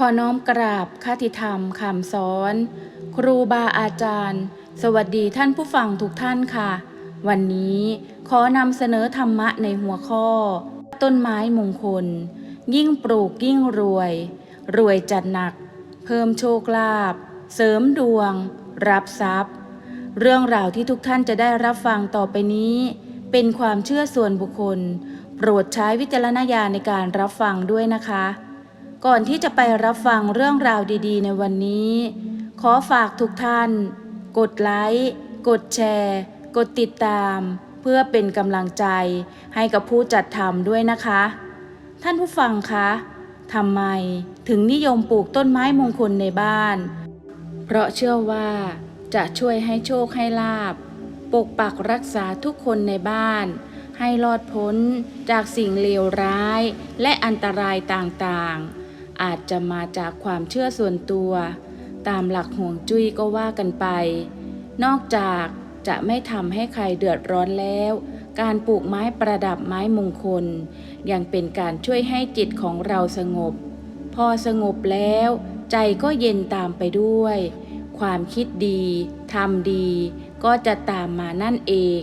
ขอน้อมกราบคติธรรมคำสอน ครูบาอาจารย์ สวัสดีท่านผู้ฟังทุกท่านค่ะ วันนี้ขอนำเสนอธรรมะในหัวข้อ ต้นไม้มงคล ยิ่งปลูกยิ่งรวย รวยจัดหนัก เพิ่มโชคลาภเสริมดวง รับทรัพย์ เรื่องราวที่ทุกท่านจะได้รับฟังต่อไปนี้ เป็นความเชื่อส่วนบุคคล โปรดใช้วิจารณญาณในการรับฟังด้วยนะคะ ก่อนที่จะไปรับฟังเรื่องราวดีๆ ในวันนี้ ขอฝากทุกท่าน กดไลค์ กดแชร์ กดติดตาม เพื่อเป็นกำลังใจให้กับผู้จัดทำด้วยนะคะ ท่านผู้ฟังคะทำไมถึงนิยมปลูกต้นไม้มงคลในบ้าน เพราะเชื่อว่าจะช่วยให้โชคให้ลาบ ปกปักรักษาทุกคนในบ้าน ให้รอดพ้นจากสิ่งเลวร้ายและอันตรายต่างๆ อาจจะมาจากความเชื่อส่วนตัว ตามหลักห่วงจุ้ยก็ว่ากันไป นอกจากจะไม่ทำให้ใครเดือดร้อนแล้ว การปลูกไม้ประดับไม้มงคล ยังเป็นการช่วยให้จิตของเราสงบ พอสงบแล้ว ใจก็เย็นตามไปด้วย ความคิดดีทำดี ก็จะตามมานั่นเอง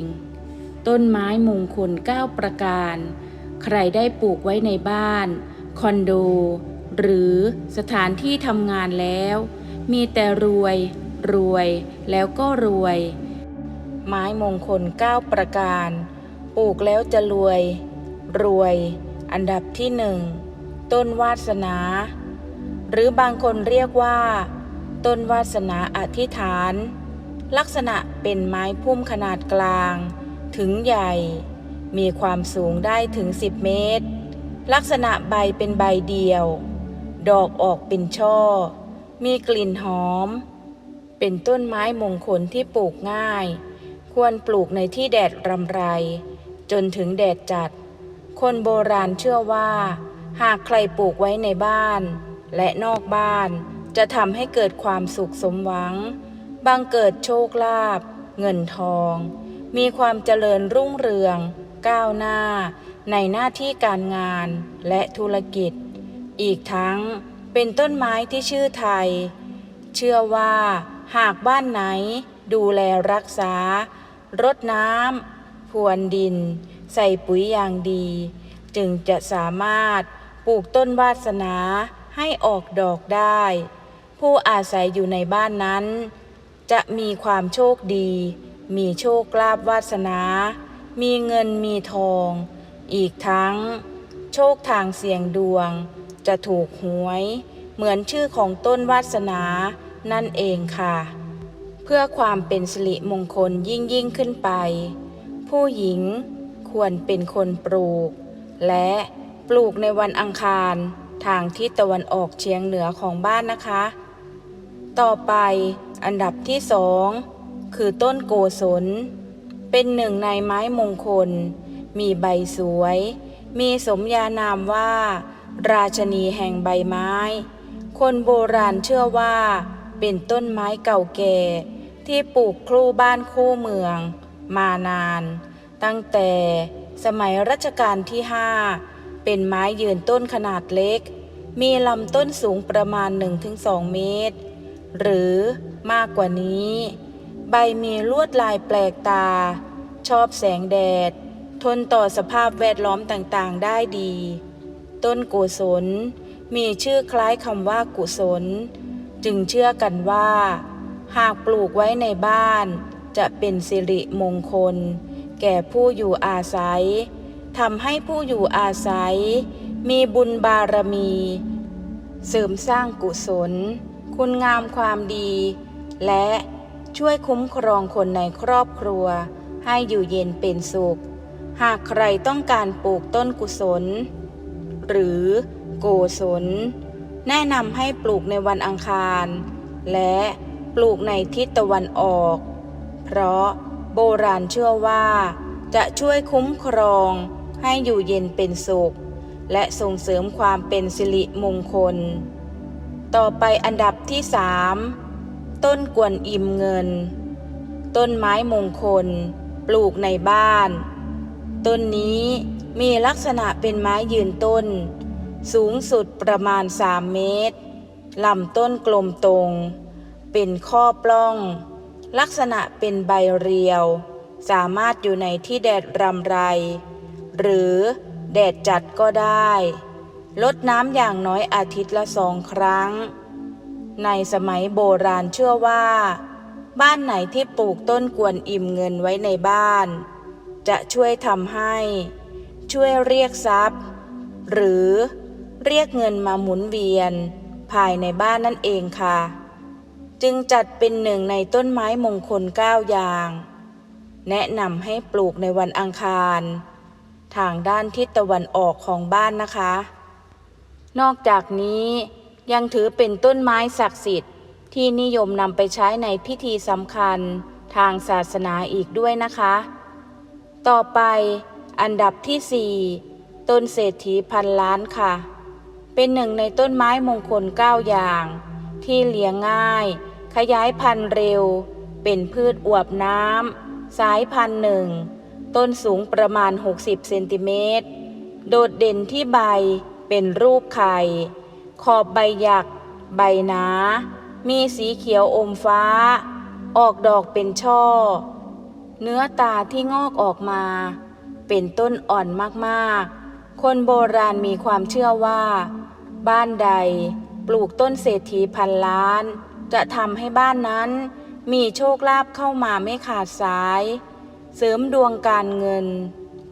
ต้นไม้มงคล 9 ประการ ใครได้ปลูกไว้ในบ้าน คอนโด หรือสถานที่ทำงานแล้ว มีแต่รวย รวยแล้วก็รวย ไม้มงคล 9 ประการ ปลูกแล้วจะรวย รวย อันดับที่หนึ่งต้นวาสนา หรือบางคนเรียกว่า ต้นวาสนาอธิษฐาน ลักษณะเป็นไม้พุ่มขนาดกลาง ถึงใหญ่ มีความสูงได้ถึง 10 เมตรลักษณะใบเป็นใบเดียว ดอกออกเป็นช่อ มีกลิ่นหอม เป็นต้นไม้มงคลที่ปลูกง่าย ควรปลูกในที่แดดรำไร จนถึงแดดจัด คนโบราณเชื่อว่า หากใครปลูกไว้ในบ้าน และนอกบ้าน จะทำให้เกิดความสุขสมหวัง บังเกิดโชคลาภเงินทอง มีความเจริญรุ่งเรือง ก้าวหน้า ในหน้าที่การงานและธุรกิจ อีกทั้งเป็นต้นไม้ที่ชื่อไทย เชื่อว่าหากบ้านไหนดูแลรักษา รดน้ำพรวนดิน ใส่ปุ๋ยอย่างดี จึงจะสามารถปลูกต้นวาสนาให้ออกดอกได้ ผู้อาศัยอยู่ในบ้านนั้น จะมีความโชคดี มีโชคลาภวาสนา มีเงินมีทอง อีกทั้ง โชคทางเสี่ยงดวง จะถูกหวย เหมือนชื่อของต้นวาสนานั่นเองค่ะ เพื่อความเป็นสิริมงคลยิ่งยิ่งขึ้นไป ผู้หญิงควรเป็นคนปลูก และปลูกในวันอังคารทางทิศตะวันออกเฉียงเหนือของบ้านนะคะ ต่อไปอันดับที่สองคือต้นโกศล เป็นหนึ่งในไม้มงคล มีใบสวย มีสมญานามว่า ราชนีแห่งใบไม้ คนโบราณเชื่อว่าเป็นต้นไม้เก่าแก่ที่ปลูกครู่บ้านคู่เมือง มานาน ตั้งแต่สมัยรัชกาลที่ห้าเป็นไม้ยืนต้นขนาดเล็ก มีลำต้นสูงประมาณ 1-2 เมตร หรือมากกว่านี้ ใบมีลวดลายแปลกตา ชอบแสงแดด ทนต่อสภาพแวดล้อมต่างๆ ได้ดี ต้นกุศล มีชื่อคล้ายคำว่ากุศล จึงเชื่อกันว่า หากปลูกไว้ในบ้าน จะเป็นสิริมงคล แก่ผู้อยู่อาศัยทำให้ผู้อยู่อาศัย มีบุญบารมี เสริมสร้างกุศล คุณงามความดี และช่วยคุ้มครองคนในครอบครัว ให้อยู่เย็นเป็นสุข หากใครต้องการปลูกต้นกุศล หรือโกศล แนะนำให้ปลูกในวันอังคาร และปลูกในทิศตะวันออก เพราะโบราณเชื่อว่า จะช่วยคุ้มครองให้อยู่เย็นเป็นสุข และส่งเสริมความเป็นสิริมงคล ต่อไปอันดับที่สามต้นกวนอิมเงิน ต้นไม้มงคล ปลูกในบ้าน ต้นนี้มีลักษณะเป็นไม้ยืนต้น สูงสุดประมาณ 3 เมตร ลำต้นกลมตรง เป็นข้อปล้อง ลักษณะเป็นใบเรียว สามารถอยู่ในที่แดดรำไร หรือแดดจัดก็ได้ ลดน้ำอย่างน้อยอาทิตย์ละสองครั้ง ในสมัยโบราณเชื่อว่า บ้านไหนที่ปลูกต้นกวนอิมเงินไว้ในบ้าน จะช่วยทำให้ ช่วยเรียกทรัพย์ หรือเรียกเงินมาหมุนเวียน ภายในบ้านนั่นเองค่ะ จึงจัดเป็นหนึ่งในต้นไม้มงคลเก้าอย่าง แนะนำให้ปลูกในวันอังคาร ทางด้านทิศตะวันออกของบ้านนะคะ นอกจากนี้ยังถือเป็นต้นไม้ศักดิ์สิทธิ์ ที่นิยมนำไปใช้ในพิธีสำคัญทางศาสนาอีกด้วยนะคะ ต่อไปอันดับที่4ต้นเศรษฐีพันล้านค่ะ เป็นหนึ่งในต้นไม้มงคลเก้าอย่าง ที่เลี้ยงง่าย ขยายพันธุ์เร็ว เป็นพืชอวบน้ำสายพันธุ์หนึ่ง ต้นสูงประมาณ 60 เซนติเมตร โดดเด่นที่ใบเป็นรูปไข่ ขอบใบหยัก ใบหนา มีสีเขียวอมฟ้า ออกดอกเป็นช่อ เนื้อตาที่งอกออกมา เป็นต้นอ่อนมากๆ คนโบราณมีความเชื่อว่า บ้านใดปลูกต้นเศรษฐีพันล้าน จะทำให้บ้านนั้นมีโชคลาภเข้ามาไม่ขาดสาย เสริมดวงการเงิน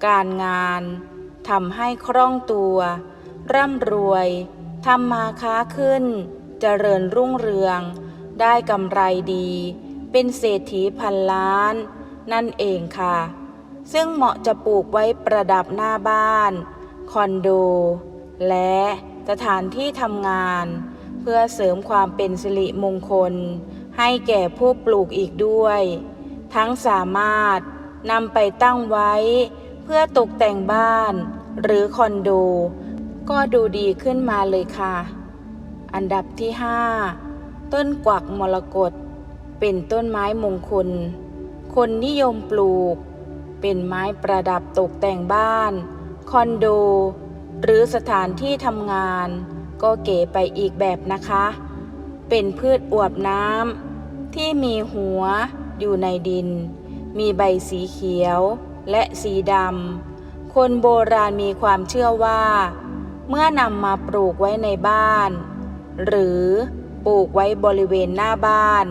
การงานทำให้คล่องตัว ร่ำรวยทำมาค้าขึ้น เจริญรุ่งเรือง ได้กำไรดี เป็นเศรษฐีพันล้าน นั่นเองค่ะ ซึ่งเหมาะจะปลูกไว้ประดับหน้าบ้าน คอนโด และสถานที่ทำงาน เพื่อเสริมความเป็นสิริมงคล ให้แก่ผู้ปลูกอีกด้วย ทั้งสามารถนำไปตั้งไว้ เพื่อตกแต่งบ้าน หรือคอนโด ก็ดูดีขึ้นมาเลยค่ะ อันดับที่ 5 ต้นกวักมรกตเป็นต้นไม้มงคล คนนิยมปลูก เป็นไม้ประดับตกแต่งบ้าน คอนโด หรือสถานที่ทำงาน ก็เก๋ไปอีกแบบนะคะ เป็นพืชอวบน้ำที่มีหัวอยู่ในดิน มีใบสีเขียวและสีดำ คนโบราณมีความเชื่อว่า เมื่อนำมาปลูกไว้ในบ้าน หรือปลูกไว้บริเวณหน้าบ้าน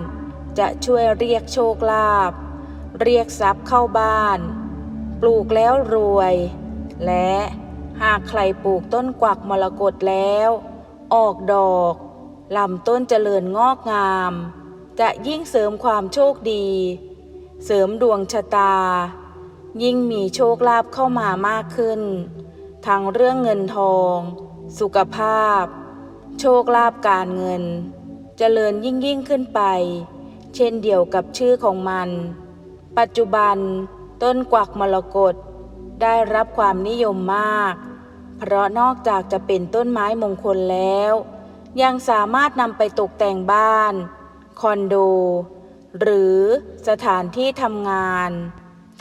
จะช่วยเรียกโชคลาภ เรียกทรัพย์เข้าบ้าน ปลูกแล้วรวย และหากใครปลูกต้นกวักมรกตแล้ว ออกดอกลำต้นเจริญงอกงาม จะยิ่งเสริมความโชคดี เสริมดวงชะตา ยิ่งมีโชคลาภเข้ามามากขึ้น ทั้งเรื่องเงินทอง สุขภาพ โชคลาภการเงิน เจริญยิ่งยิ่งขึ้นไป เช่นเดียวกับชื่อของมัน ปัจจุบันต้นกวักมรกตได้รับความนิยมมาก เพราะนอกจากจะเป็นต้นไม้มงคลแล้ว ยังสามารถนำไปตกแต่งบ้าน คอนโด หรือสถานที่ทำงาน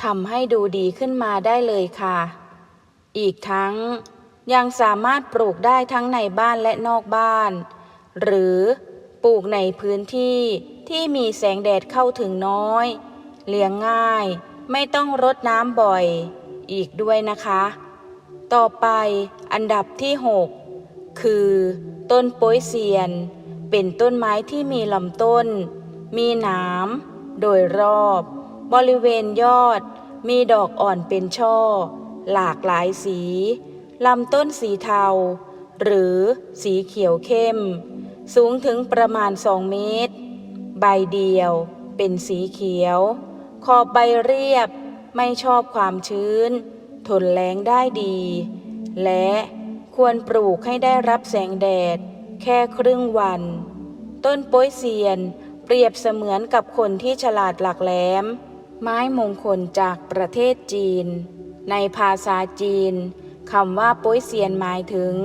ทำให้ดูดีขึ้นมาได้เลยค่ะ อีกทั้งยังสามารถปลูกได้ทั้งในบ้านและนอกบ้าน หรือปลูกในพื้นที่ที่มีแสงแดดเข้าถึงน้อย เลี้ยงง่าย ไม่ต้องรดน้ำบ่อย อีกด้วยนะคะ ต่อไปอันดับที่ 6 คือ ต้นโป้ยเซียน เป็นต้นไม้ที่มีลำต้น มีหนามโดยรอบ บริเวณยอด มีดอกอ่อนเป็นช่อ หลากหลายสีลำต้นสีเทา หรือสีเขียวเข้ม สูงถึงประมาณ 2 เมตร ใบเดียวเป็นสีเขียว ขอบใบเรียบไม่ชอบความชื้น ทนแล้งได้ดี และควรปลูกให้ได้รับแสงแดด แค่ครึ่งวัน ต้นป้ยเซียน เปรียบเสมือนกับคนที่ฉลาดหลักแหลม ไม้มงคลจากประเทศจีน ในภาษาจีนคำว่าป้ยเซียนหมายถึง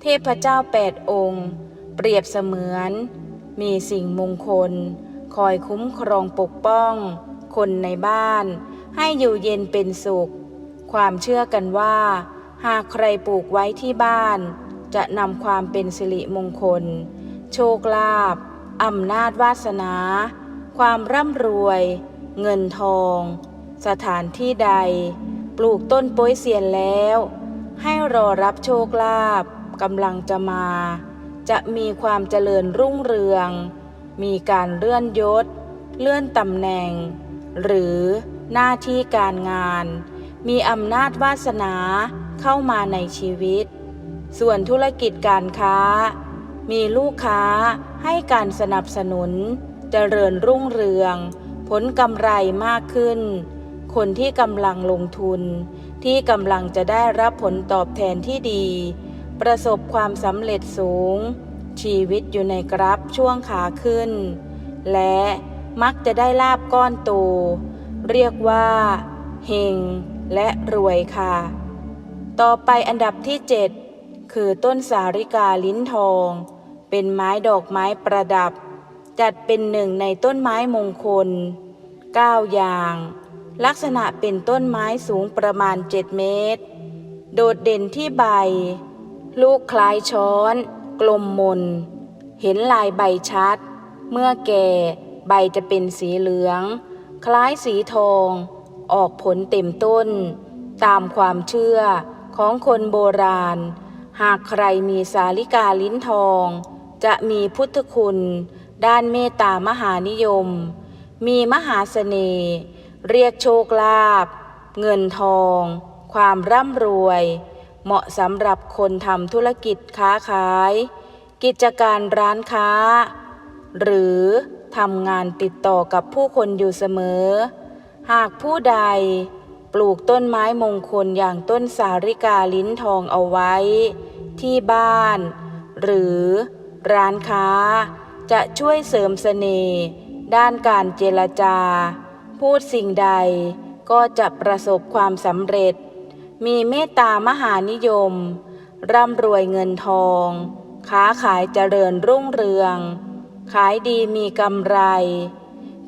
เทพเจ้าแปดองค์ เปรียบเสมือน มีสิ่งมงคล คอยคุ้มครองปกป้อง คนในบ้าน ให้อยู่เย็นเป็นสุข ความเชื่อกันว่า หากใครปลูกไว้ที่บ้าน จะนำความเป็นสิริมงคล โชคลาภอำนาจวาสนา ความร่ำรวย เงินทอง สถานที่ใด ปลูกต้นโป้ยเซียนแล้ว ให้รอรับโชคลาภกำลังจะมา จะมีความเจริญรุ่งเรือง มีการเลื่อนยศ เลื่อนตำแหน่ง หรือหน้าที่การงาน มีอำนาจวาสนาเข้ามาในชีวิต ส่วนธุรกิจการค้า มีลูกค้าให้การสนับสนุน เจริญรุ่งเรือง ผลกำไรมากขึ้น คนที่กำลังลงทุน ที่กำลังจะได้รับผลตอบแทนที่ดี ประสบความสำเร็จสูง ชีวิตอยู่ในกราฟช่วงขาขึ้น และ มักจะได้ลาบก้อนโต เรียกว่า เฮงและรวยค่ะ ต่อไปอันดับที่ 7 คือต้นสาริกาลิ้นทอง เป็นไม้ดอกไม้ประดับ จัดเป็นหนึ่งในต้นไม้มงคล 9 อย่าง ลักษณะเป็นต้นไม้สูงประมาณ 7 เมตร โดดเด่นที่ใบ ลูกคล้ายช้อน กลมมน เห็นลายใบชัด เมื่อแก่ ใบจะเป็นสีเหลือง คล้ายสีทอง ออกผลเต็มต้น ตามความเชื่อของคนโบราณ หากใครมีสาลิกาลิ้นทอง จะมีพุทธคุณ ด้านเมตตามหานิยม มีมหาเสน่ห์เรียกโชคลาภเงินทอง ความร่ำรวย เหมาะสำหรับคนทำธุรกิจค้าขาย กิจการร้านค้า หรือ ทำงานติดต่อกับผู้คนอยู่เสมอ หากผู้ใด ปลูกต้นไม้มงคลอย่างต้นสาริกาลิ้นทองเอาไว้ ที่บ้าน หรือร้านค้า จะช่วยเสริมเสน่ห์ด้านการเจรจา พูดสิ่งใดก็จะประสบความสำเร็จ มีเมตตามหานิยม ร่ำรวยเงินทอง ค้าขายเจริญรุ่งเรือง ขายดีมีกำไร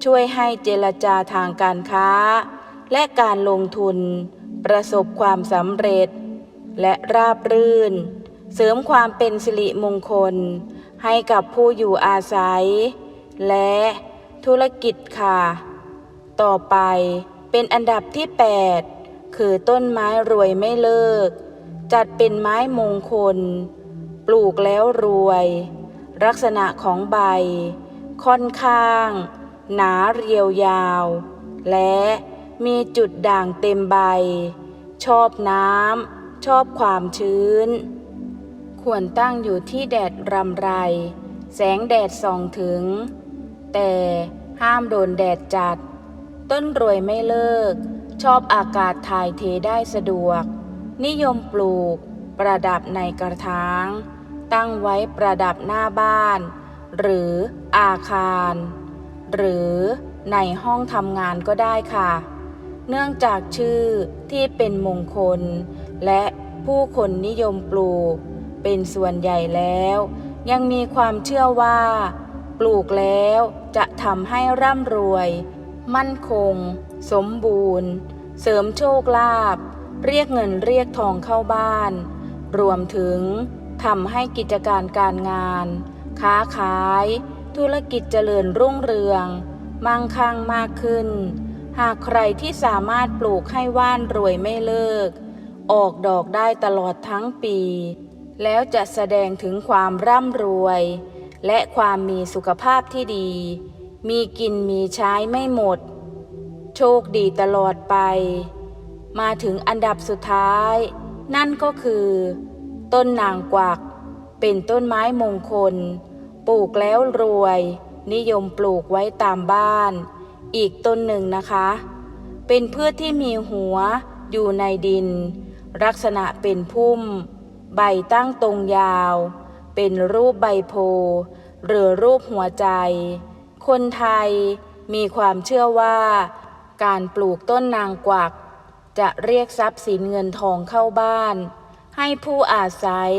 ช่วยให้เจรจาทางการค้า และการลงทุน ประสบความสำเร็จ และราบรื่น เสริมความเป็นสิริมงคล ให้กับผู้อยู่อาศัย และธุรกิจค่ะ ต่อไปเป็นอันดับที่ 8 คือต้นไม้รวยไม่เลิก จัดเป็นไม้มงคล ปลูกแล้วรวย ลักษณะของใบ ค่อนข้าง หนาเรียวยาว และมีจุดด่างเต็มใบ ชอบน้ำชอบความชื้น ควรตั้งอยู่ที่แดดรำไร แสงแดดส่องถึง แต่ห้ามโดนแดดจัด ต้นรวยไม่เลิก ชอบอากาศถ่ายเทได้สะดวก นิยมปลูกประดับในกระถาง ตั้งไว้ประดับหน้าบ้าน หรืออาคาร หรือในห้องทำงานก็ได้ค่ะ เนื่องจากชื่อที่เป็นมงคล และผู้คนนิยมปลูก เป็นส่วนใหญ่แล้ว ยังมีความเชื่อว่า ปลูกแล้วจะทำให้ร่ำรวย มั่นคง สมบูรณ์ เสริมโชคลาภเรียกเงินเรียกทองเข้าบ้าน รวมถึง ทำให้กิจการการงาน ค้าขาย ธุรกิจเจริญรุ่งเรือง มั่งคั่งมากขึ้น หากใครที่สามารถปลูกให้ว่านรวยไม่เลิก ออกดอกได้ตลอดทั้งปี แล้วจะแสดงถึงความร่ำรวย และความมีสุขภาพที่ดี มีกินมีใช้ไม่หมด โชคดีตลอดไป มาถึงอันดับสุดท้าย นั่นก็คือ ต้นนางกวัก เป็นต้นไม้มงคล ปลูกแล้วรวย นิยมปลูกไว้ตามบ้าน อีกต้นหนึ่งนะคะ เป็นพืชที่มีหัวอยู่ในดิน ลักษณะเป็นพุ่ม ใบตั้งตรงยาว เป็นรูปใบโพหรือรูปหัวใจ คนไทยมีความเชื่อว่า การปลูกต้นนางกวัก จะเรียกทรัพย์สินเงินทองเข้าบ้าน ให้ผู้อาศัย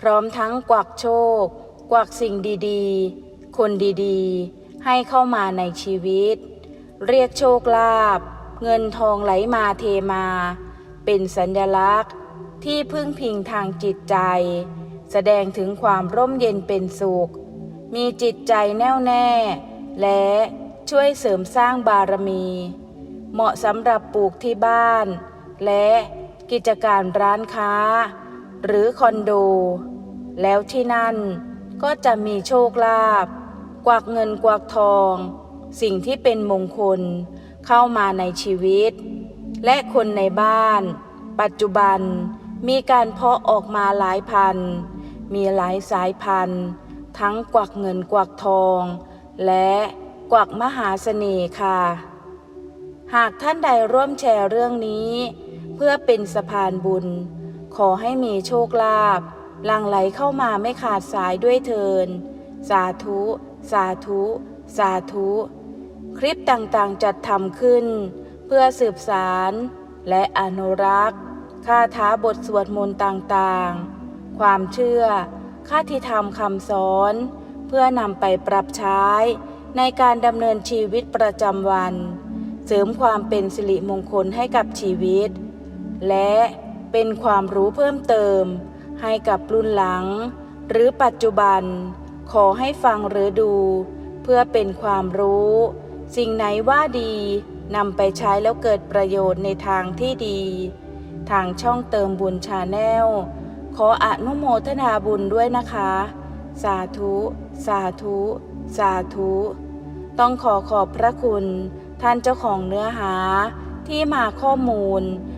พร้อมทั้งกวักโชค กวักสิ่งดีๆ คนดีๆ ให้เข้ามาในชีวิต เรียกโชคลาภเงินทองไหลมาเทมา เป็นสัญลักษณ์ที่พึ่งพิงทางจิตใจ แสดงถึงความร่มเย็นเป็นสุข มีจิตใจแน่วแน่ และช่วยเสริมสร้างบารมี เหมาะสำหรับปลูกที่บ้าน และ กิจการร้านค้า หรือคอนโด แล้วที่นั่นก็จะมีโชคลาภกวักเงินกวักทอง สิ่งที่เป็นมงคลเข้ามาในชีวิต และคนในบ้าน ปัจจุบันมีการเพาะออกมาหลายพัน มีหลายสายพันธุ์ ทั้งกวักเงินกวักทอง และกวักมหาเสน่ห์ค่ะ หากท่านใดร่วมแชร์เรื่องนี้ เพื่อเป็นสะพานบุญ ขอให้มีโชคลาภหลั่งไหลเข้ามาไม่ขาดสายด้วยเทิน สาธุ สาธุ สาธุ คลิปต่างๆจัดทำขึ้น เพื่อสืบสารและอนุรักษ์คาถาบทสวดมนต์ต่างๆ ความเชื่อค่าที่ทำคำสอน เพื่อนำไปปรับใช้ในการดำเนินชีวิตประจำวัน เสริมความเป็นสิริมงคลให้กับชีวิต และเป็นความรู้เพิ่มเติม ให้กับรุ่นหลัง หรือปัจจุบัน ขอให้ฟังหรือดู เพื่อเป็นความรู้ สิ่งไหนว่าดีนำไปใช้แล้วเกิดประโยชน์ในทางที่ดี ทางช่องเติมบุญชาแนล ขออนุโมทนาบุญด้วยนะคะ สาธุ สาธุ สาธุ ต้องขอขอบพระคุณ ท่านเจ้าของเนื้อหาที่มาข้อมูล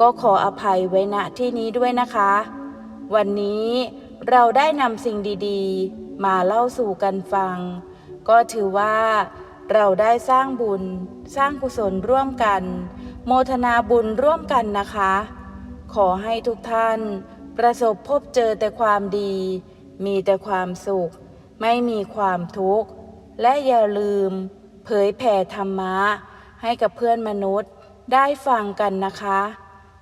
ก็ขออภัยไว้ณที่นี้ด้วยนะคะ วันนี้เราได้นำสิ่งดีๆ มาเล่าสู่กันฟัง ก็ถือว่าเราได้สร้างบุญ สร้างกุศลร่วมกัน โมทนาบุญร่วมกันนะคะ ขอให้ทุกท่าน ประสบพบเจอแต่ความดี มีแต่ความสุข ไม่มีความทุกข์ และอย่าลืม เผยแผ่ธรรมะ ให้กับเพื่อนมนุษย์ได้ฟังกันนะคะ